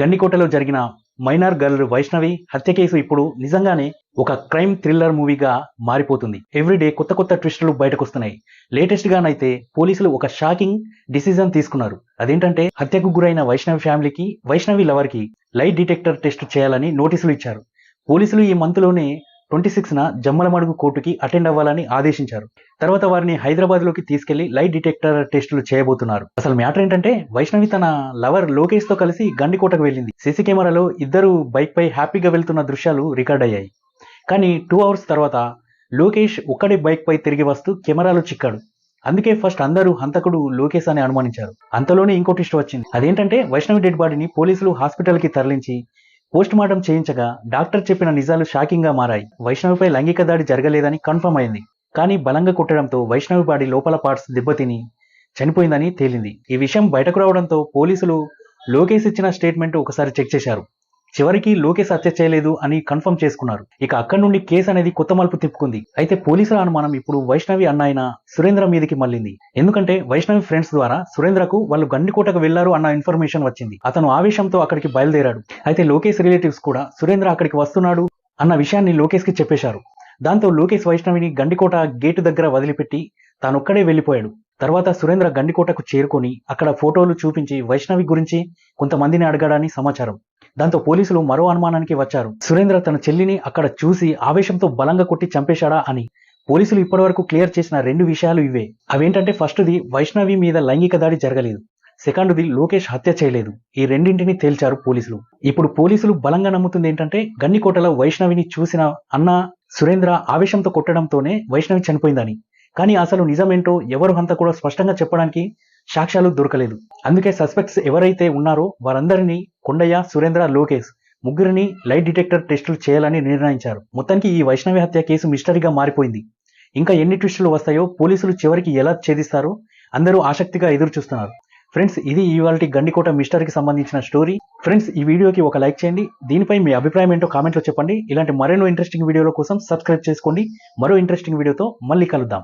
గండికోటలో జరిగిన minor girl Vaishnavi హత్య case ఇప్పుడు నిజంగానే ఒక క్రైమ్ థ్రిల్లర్ మూవీగా మారిపోతుంది. ఎవ్రీడే కొత్త కొత్త ట్విస్టులు బయటకొస్తున్నాయి. లేటెస్ట్ గానైతే పోలీసులు ఒక షాకింగ్ డిసిజన్ తీసుకున్నారు. అదేంటంటే హత్యకు గురైన వైష్ణవి ఫ్యామిలీకి వైష్ణవి లవర్కి లైట్ డిటెక్టర్ టెస్ట్ చేయాలని నోటీసులు ఇచ్చారు. పోలీసులు ఈ మంత్లోనే ట్వంటీ సిక్స్ న జమ్మలమడుగు కోర్టుకి అటెండ్ అవ్వాలని ఆదేశించారు. తర్వాత వారిని హైదరాబాద్లోకి తీసుకెళ్ళి లైట్ డిటెక్టర్ టెస్టులు చేయబోతున్నారు. అసలు మ్యాటర్ ఏంటంటే వైష్ణవి తన లవర్ లోకేష్తో కలిసి గండికోటకు వెళ్ళింది. సీసీ కెమెరాలో ఇద్దరు బైక్ పై హ్యాపీగా వెళ్తున్న దృశ్యాలు రికార్డ్ అయ్యాయి. కానీ టూ అవర్స్ తర్వాత లోకేష్ ఒక్కడే బైక్ పై తిరిగి వస్తూ కెమెరాలో చిక్కాడు. అందుకే ఫస్ట్ అందరూ హంతకుడు లోకేష్ అని అనుమానించారు. అంతలోనే ఇంకో ట్విస్ట్ వచ్చింది. అదేంటంటే వైష్ణవి డెడ్ బాడీని పోలీసులు హాస్పిటల్కి తరలించి పోస్ట్ మార్టం చేయించగా డాక్టర్ చెప్పిన నిజాలు షాకింగ్గా మారాయి. వైష్ణవిపై లైంగిక దాడి జరగలేదని కన్ఫర్మ్ అయింది. కానీ బలంగా కొట్టడంతో వైష్ణవి బాడీ లోపల పార్ట్స్ దెబ్బతిని చనిపోయిందని తేలింది. ఈ విషయం బయటకు రావడంతో పోలీసులు లోకేష్ ఇచ్చిన స్టేట్మెంట్ ఒకసారి చెక్ చేశారు. చివరికి లోకేష్ హత్య చేయలేదు అని కన్ఫర్మ్ చేసుకున్నారు. ఇక అక్కడి నుండి కేసు అనేది కొత్త మలుపు తిప్పుకుంది. అయితే పోలీసుల అనుమానం ఇప్పుడు వైష్ణవి అన్నాయన సురేంద్ర మీదకి మళ్ళింది. ఎందుకంటే వైష్ణవి ఫ్రెండ్స్ ద్వారా సురేంద్రకు వాళ్ళు గండికోటకు వెళ్ళారు అన్న ఇన్ఫర్మేషన్ వచ్చింది. అతను ఆవేశంతో అక్కడికి బయలుదేరాడు. అయితే లోకేష్ రిలేటివ్స్ కూడా సురేంద్ర అక్కడికి వస్తున్నాడు అన్న విషయాన్ని లోకేష్కి చెప్పేశారు. దాంతో లోకేష్ వైష్ణవిని గండికోట గేటు దగ్గర వదిలిపెట్టి తానొక్కడే వెళ్ళిపోయాడు తర్వాత సురేంద్ర గండికోటకు చేరుకొని అక్కడ ఫోటోలు చూపించి వైష్ణవి గురించి కొంతమందిని అడగడాని సమాచారం. దాంతో పోలీసులు మరో అనుమానానికి వచ్చారు. సురేంద్ర తన చెల్లిని అక్కడ చూసి ఆవేశంతో బలంగా కొట్టి చంపేశాడా అని. పోలీసులు ఇప్పటివరకు క్లియర్ చేసిన రెండు విషయాలు ఇవే. అవేంటంటే ఫస్ట్ది వైష్ణవి మీద లైంగిక దాడి జరగలేదు. సెకండ్ది లోకేష్ హత్య చేయలేదు. ఈ రెండింటిని తేల్చారు పోలీసులు. ఇప్పుడు పోలీసులు బలంగా నమ్ముతుంది ఏంటంటే గన్నికోటలో వైష్ణవిని చూసిన అన్న సురేంద్ర ఆవేశంతో కొట్టడంతోనే వైష్ణవి చనిపోయిందని. కానీ అసలు నిజమేంటో ఎవరు అంతా కూడా స్పష్టంగా చెప్పడానికి సాక్ష్యాలు దొరకలేదు. అందుకే సస్పెక్ట్స్ ఎవరైతే ఉన్నారో వారందరినీ కొండయ్య సురేంద్ర లోకేష్ ముగ్గురిని లైట్ డిటెక్టర్ టెస్టులు చేయాలని నిర్ణయించారు. మొత్తానికి ఈ వైష్ణవి హత్య కేసు మిస్టరీగా మారిపోయింది. ఇంకా ఎన్ని ట్విస్టులు వస్తాయో పోలీసులు చివరికి ఎలా ఛేదిస్తారో అందరూ ఆసక్తిగా ఎదురు చూస్తున్నారు ఫ్రెండ్స్ ఇది ఇవాళ గండికోట మిస్టరీకి సంబంధించిన స్టోరీ. ఫ్రెండ్స్ ఈ వీడియోకి ఒక లైక్ చేయండి. దీనిపై మీ అభిప్రాయం ఏంటో కామెంట్లో చెప్పండి. ఇలాంటి మరెన్నో ఇంట్రెస్టింగ్ వీడియోల కోసం సబ్స్క్రైబ్ చేసుకోండి. మరో ఇంట్రెస్టింగ్ వీడియోతో మళ్ళీ కలుద్దాం.